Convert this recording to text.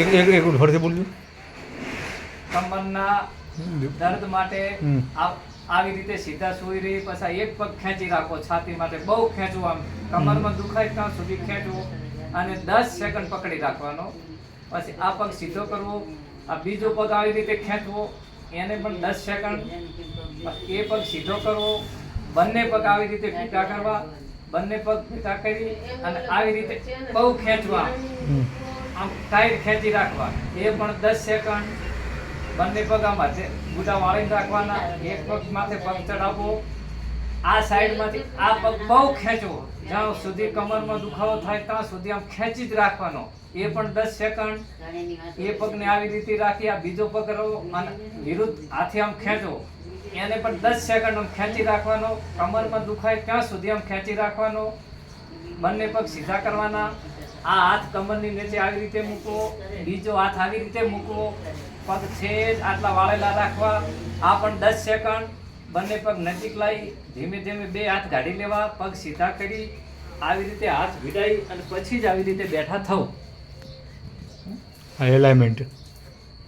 એક એક એક ફરીથી બોલજો. કમરના દર્દ માટે આવી રીતે સીધા સુઈ રહી પછી એક પગ ખેંચી રાખો છાતી માટે બહુ ખેંચવું આમ. કમરમાં દુખાય ત્યાં સુધી ખેંચવું અને દસ સેકન્ડ પકડી રાખવાનો. પછી આ પગ સીધો કરવો આ બીજો પગ આવી રીતે ખેંચવો એને પણ દસ સેકન્ડ એ પગ સીધો કરવો બંને પગ આવી રીતે ફીટા કરવા બંને પગ ફીટા કરી અને આવી રીતે બહુ ખેંચવા. આમ ટાઈટ ખેંચી રાખવા. એ પણ દસ સેકન્ડ બંને પગ આમ ગુડા વાળીને રાખવાના. એક પગ માથે પગ ચડાવવો. આ સાઈડમાંથી આ પગ બહુ ખેંચવો. જ્યાં સુધી કમરમાં દુખાવો થાય, ત્યાં સુધી આમ ખેંચી જ રાખવાનો. એ પણ દસ સેકન્ડ એ પગને આવી રીતે રાખી, આ બીજો પગ રહો અને વિરુદ્ધ હાથે આમ ખેંચો એને પણ દસ સેકન્ડ આમ ખેંચી રાખવાનો. કમરમાં દુખાય, ત્યાં સુધી આમ ખેંચી રાખવાનો. બંને પગ સીધા કરવાના. આ હાથ કમરની નીચે આવી રીતે મૂકવો, બીજો હાથ આવી રીતે મૂકવો, પગ છે આટલા વાળેલા રાખવા. આ પણ દસ સેકન્ડ. બંને પગ નજીક લાવી ધીમે ધીમે બે હાથ કાઢી લેવા, પગ સીધા કરી, આવી રીતે હાથ વિડાઈ અને પછી જ આવી રીતે બેઠા થવું. આ એલાઇનમેન્ટ